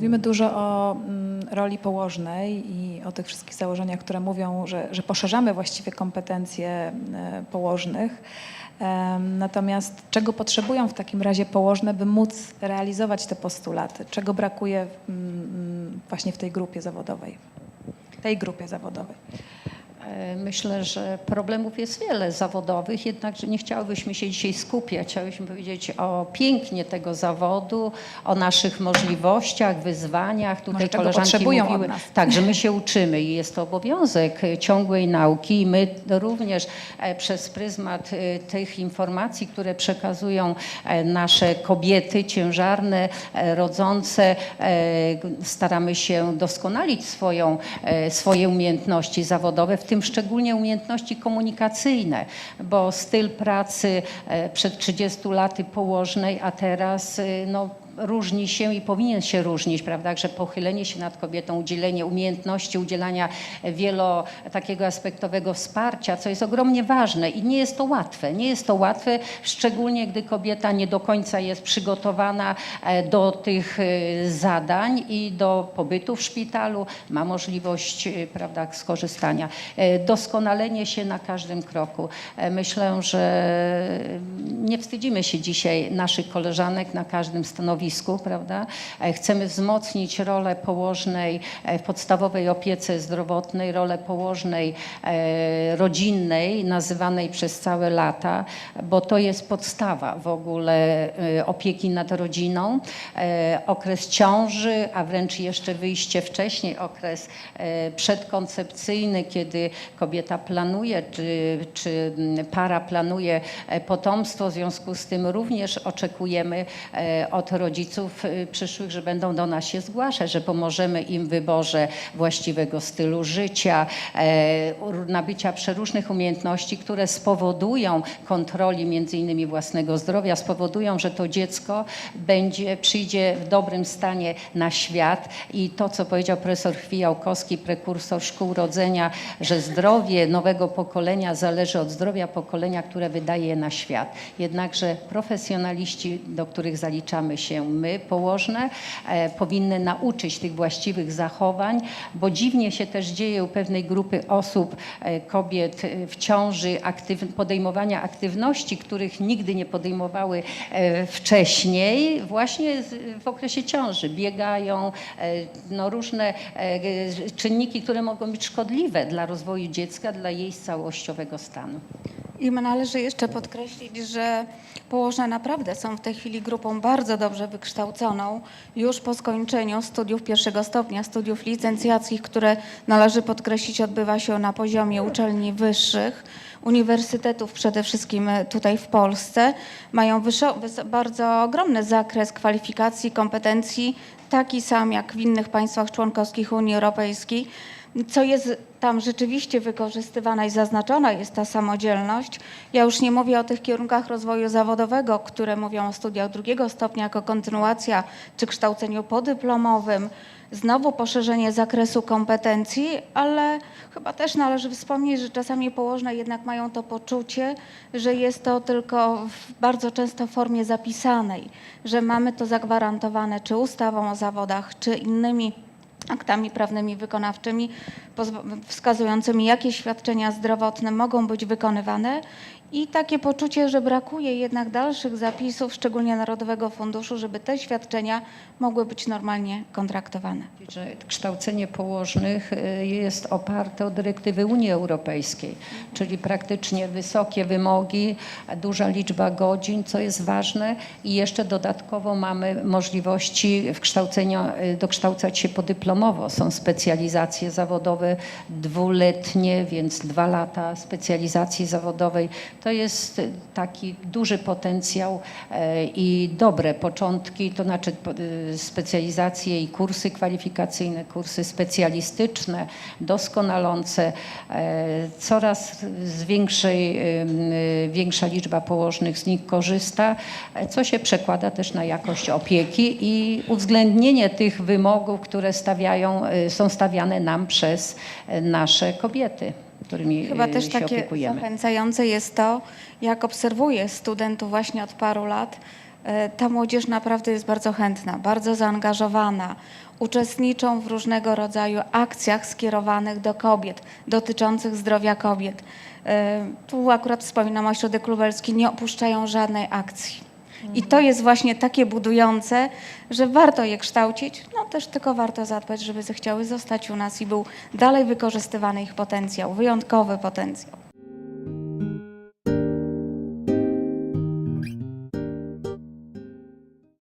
Mówimy dużo o mm, roli położnej i o tych wszystkich założeniach, które mówią, że, że poszerzamy właściwie kompetencje e, położnych. Natomiast czego potrzebują w takim razie położne, by móc realizować te postulaty? Czego brakuje mm, właśnie w tej grupie zawodowej? Tej grupie zawodowej. E, Myślę, że problemów jest wiele zawodowych, jednakże nie chciałybyśmy się dzisiaj skupiać. Chciałybyśmy powiedzieć o pięknie tego zawodu, o naszych możliwościach, wyzwaniach. Tutaj czego koleżanki potrzebują od mówiły, nas. tak, że my się uczymy i jest to obowiązek ciągłej nauki i my również e, przez pryzmat e, tych informacji, które przekazują nasze kobiety ciężarne, rodzące, staramy się doskonalić swoją, swoje umiejętności zawodowe, w tym szczególnie umiejętności komunikacyjne, bo styl pracy e, przed 30 laty położnej, a teraz e, no, różni się i powinien się różnić, prawda, że pochylenie się nad kobietą, udzielenie umiejętności, udzielania wielo takiego aspektowego wsparcia, co jest ogromnie ważne i nie jest to łatwe. Nie jest to łatwe, szczególnie gdy kobieta nie do końca jest przygotowana e, do tych e, zadań i do pobytu w szpitalu, ma możliwość, e, prawda, skorzystania. E, Doskonalenie się na każdym kroku. E, Myślę, że nie wstydzimy się dzisiaj naszych koleżanek na każdym stanowisku, prawda? E, Chcemy wzmocnić rolę położnej e, w podstawowej opiece zdrowotnej, rolę położnej e, rodzinnej, nazywanej przez całe lata, bo to jest podstawa w ogóle opieki nad rodziną. Okres ciąży, a wręcz jeszcze wyjście wcześniej, okres przedkoncepcyjny, kiedy kobieta planuje, czy, czy para planuje potomstwo. W związku z tym również oczekujemy od rodziców e, przyszłych, że będą do nas się zgłaszać, że pomożemy im w wyborze właściwego stylu życia, e, nabycia przeróżnych umiejętności, które spowodują kontroli między innymi własnego zdrowia, spowodują, że to dziecko będzie, przyjdzie w dobrym stanie na świat i to, co powiedział profesor Chwijałkowski, prekursor szkół rodzenia, że zdrowie nowego pokolenia zależy od zdrowia pokolenia, które wydaje je na świat. Jednakże profesjonaliści, do których zaliczamy się my, położne, e, powinny nauczyć tych właściwych zachowań, bo dziwnie się też dzieje u pewnej grupy osób, e, kobiet e, w ciąży, aktyw, podejmowania aktywności, których nigdy nie podejmowały wcześniej, właśnie w okresie ciąży. Biegają, no różne czynniki, które mogą być szkodliwe dla rozwoju dziecka, dla jej całościowego stanu. I należy jeszcze podkreślić, że położne naprawdę są w tej chwili grupą bardzo dobrze wykształconą. Już po skończeniu studiów pierwszego stopnia, studiów licencjackich, które należy podkreślić odbywa się na poziomie uczelni wyższych, uniwersytetów przede wszystkim e, tutaj w Polsce, mają bardzo ogromny zakres kwalifikacji, kompetencji, taki sam jak w innych państwach członkowskich Unii Europejskiej. Co jest tam rzeczywiście wykorzystywana i zaznaczona jest ta samodzielność. Ja już nie mówię o tych kierunkach rozwoju zawodowego, które mówią o studiach drugiego stopnia jako kontynuacja, czy kształceniu podyplomowym. Znowu poszerzenie zakresu kompetencji, ale chyba też należy wspomnieć, że czasami położne jednak mają to poczucie, że jest to tylko w bardzo często formie zapisanej, że mamy to zagwarantowane czy ustawą o zawodach, czy innymi aktami prawnymi wykonawczymi wskazującymi, jakie świadczenia zdrowotne mogą być wykonywane i takie poczucie, że brakuje jednak dalszych zapisów, szczególnie Narodowego Funduszu, żeby te świadczenia mogły być normalnie kontraktowane. że kształcenie położnych y, jest oparte o dyrektywy Unii Europejskiej, czyli praktycznie wysokie wymogi, duża liczba godzin, co jest ważne i jeszcze dodatkowo mamy możliwości w kształceniu, y, dokształcać się podyplomowo. Są specjalizacje zawodowe dwuletnie, więc dwa lata specjalizacji zawodowej. To jest taki duży potencjał e, i dobre początki, to znaczy y, specjalizacje i kursy kwalifikacyjne, kursy specjalistyczne, doskonalące. E, Coraz z większej, y, większa liczba położnych z nich korzysta, e, co się przekłada też na jakość opieki i uwzględnienie tych wymogów, które stawiają, y, są stawiane nam przez nasze kobiety, którymi Chyba y, też się takie opiekujemy. zachęcające jest to, jak obserwuję studentów właśnie od paru lat, e, ta młodzież naprawdę jest bardzo chętna, bardzo zaangażowana. Uczestniczą w różnego rodzaju akcjach skierowanych do kobiet, dotyczących zdrowia kobiet. E, Tu akurat wspominam Ośrodek Lubelski, nie opuszczają żadnej akcji. I to jest właśnie takie budujące, że warto je kształcić, no też tylko warto zadbać, żeby zechciały zostać u nas i był dalej wykorzystywany ich potencjał, wyjątkowy potencjał.